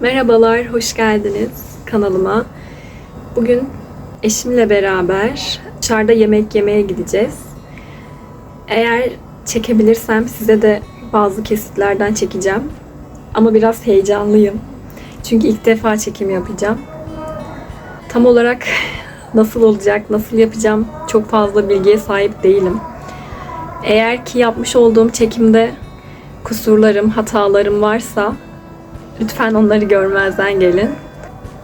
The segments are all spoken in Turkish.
Merhabalar, hoş geldiniz kanalıma. Bugün eşimle beraber dışarıda yemek yemeye gideceğiz. Eğer çekebilirsem size de bazı kesitlerden çekeceğim. Ama biraz heyecanlıyım. Çünkü ilk defa çekim yapacağım. Tam olarak nasıl olacak, nasıl yapacağım çok fazla bilgiye sahip değilim. Eğer ki yapmış olduğum çekimde kusurlarım, hatalarım varsa lütfen onları görmezden gelin.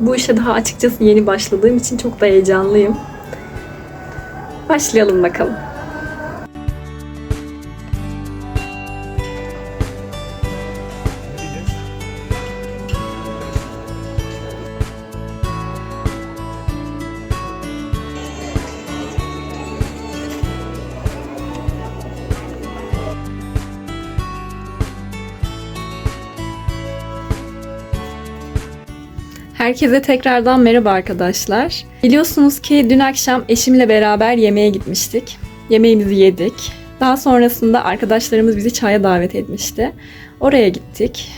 Bu işe daha açıkçası yeni başladığım için çok da heyecanlıyım. Başlayalım bakalım. Herkese tekrardan merhaba arkadaşlar. Biliyorsunuz ki dün akşam eşimle beraber yemeğe gitmiştik. Yemeğimizi yedik. Daha sonrasında arkadaşlarımız bizi çaya davet etmişti. Oraya gittik.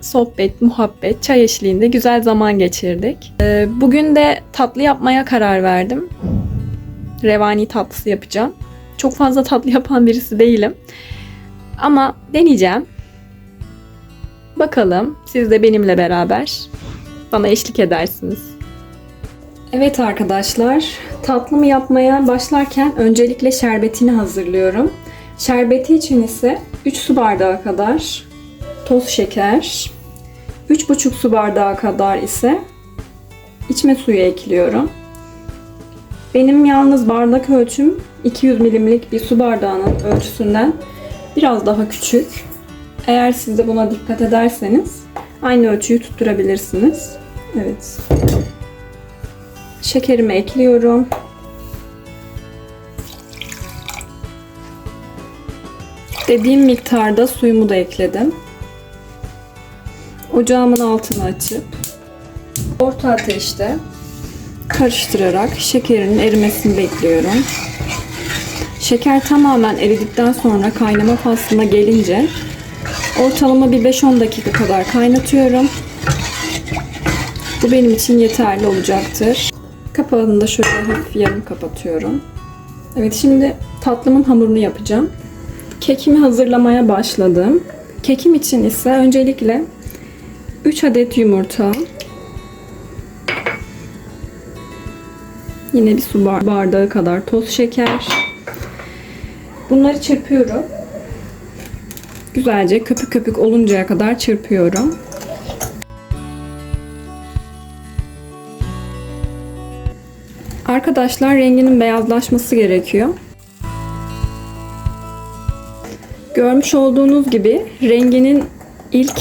Sohbet, muhabbet, çay eşliğinde güzel zaman geçirdik. Ee, Bugün de tatlı yapmaya karar verdim. Revani tatlısı yapacağım. Çok fazla tatlı yapan birisi değilim. Ama deneyeceğim. Bakalım siz de benimle beraber bana eşlik edersiniz. Evet arkadaşlar, tatlımı yapmaya başlarken öncelikle şerbetini hazırlıyorum. Şerbeti için ise 3 su bardağı kadar toz şeker, 3,5 su bardağı kadar ise içme suyu ekliyorum. Benim yalnız bardak ölçüm 200 milimlik bir su bardağının ölçüsünden biraz daha küçük. Eğer siz de buna dikkat ederseniz aynı ölçüyü tutturabilirsiniz. Evet. Şekerimi ekliyorum. Dediğim miktarda suyumu da ekledim. Ocağımın altını açıp orta ateşte karıştırarak şekerin erimesini bekliyorum. Şeker tamamen eridikten sonra kaynama faslına gelince ortalama bir 5-10 dakika kadar kaynatıyorum. Bu benim için yeterli olacaktır. Kapağını da şöyle hafif yarım kapatıyorum. Evet şimdi tatlımın hamurunu yapacağım. Kekimi hazırlamaya başladım. Kekim için ise öncelikle 3 adet yumurta, yine bir su bardağı kadar toz şeker. Bunları çırpıyorum. Güzelce köpük köpük oluncaya kadar çırpıyorum. Arkadaşlar renginin beyazlaşması gerekiyor. Görmüş olduğunuz gibi renginin ilk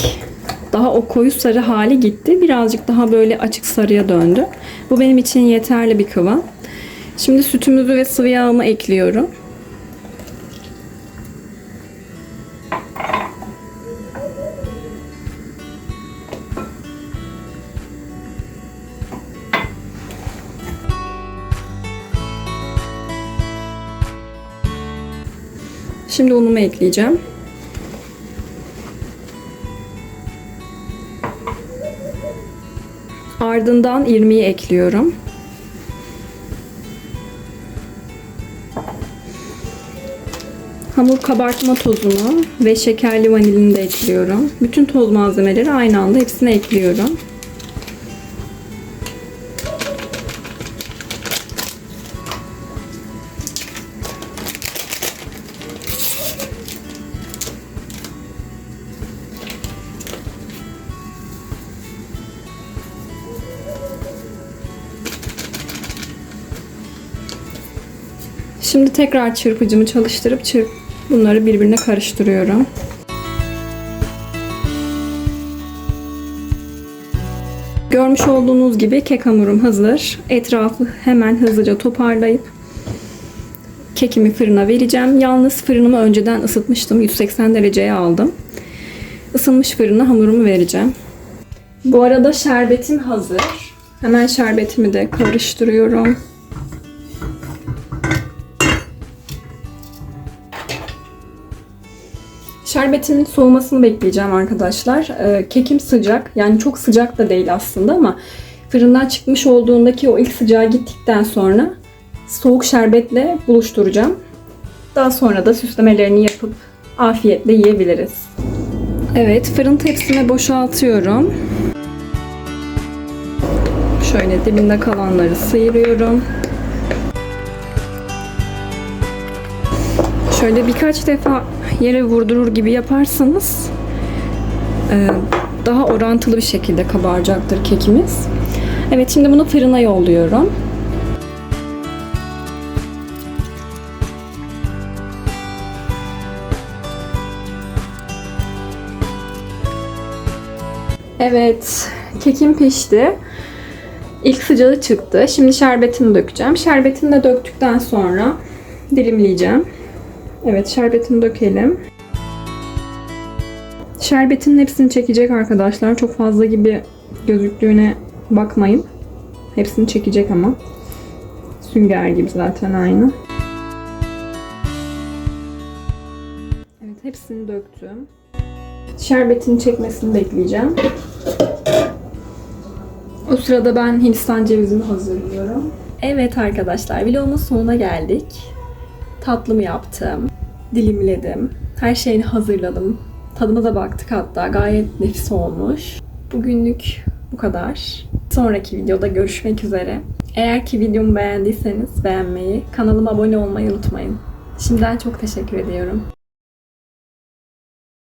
daha o koyu sarı hali gitti. Birazcık daha böyle açık sarıya döndü. Bu benim için yeterli bir kıvam. Şimdi sütümüzü ve sıvı yağımı ekliyorum. Şimdi unumu ekleyeceğim. Ardından irmiği ekliyorum. Hamur kabartma tozunu ve şekerli vanilini de ekliyorum. Bütün toz malzemeleri aynı anda hepsine ekliyorum. Şimdi tekrar çırpıcımı çalıştırıp çırp bunları birbirine karıştırıyorum. Görmüş olduğunuz gibi kek hamurum hazır. Etrafı hemen hızlıca toparlayıp kekimi fırına vereceğim. Yalnız fırınımı önceden ısıtmıştım. 180 dereceye aldım. Isınmış fırına hamurumu vereceğim. Bu arada şerbetim hazır. Hemen şerbetimi de karıştırıyorum. Şerbetimin soğumasını bekleyeceğim arkadaşlar. Ee, kekim sıcak. Yani çok sıcak da değil aslında ama fırından çıkmış olduğundaki o ilk sıcağı gittikten sonra soğuk şerbetle buluşturacağım. Daha sonra da süslemelerini yapıp afiyetle yiyebiliriz. Evet, fırın tepsime boşaltıyorum. Şöyle dibinde kalanları sıyırıyorum. Şöyle birkaç defa yere vurdurur gibi yaparsanız e, daha orantılı bir şekilde kabaracaktır kekimiz. Evet şimdi bunu fırına yolluyorum. Evet, kekim pişti. İlk sıcağı çıktı. Şimdi şerbetini dökeceğim. Şerbetini de döktükten sonra dilimleyeceğim. Evet, şerbetini dökelim. Şerbetinin hepsini çekecek arkadaşlar. Çok fazla gibi gözüktüğüne bakmayın. Hepsini çekecek ama. Sünger gibi zaten aynı. Evet, hepsini döktüm. Şerbetini çekmesini bekleyeceğim. O sırada ben Hindistan cevizimi hazırlıyorum. Evet arkadaşlar, vlogumun sonuna geldik. Tatlımı yaptım, dilimledim, her şeyini hazırladım. Tadına da baktık hatta, gayet nefis olmuş. Bugünlük bu kadar. Sonraki videoda görüşmek üzere. Eğer ki videomu beğendiyseniz beğenmeyi, kanalıma abone olmayı unutmayın. Şimdiden çok teşekkür ediyorum.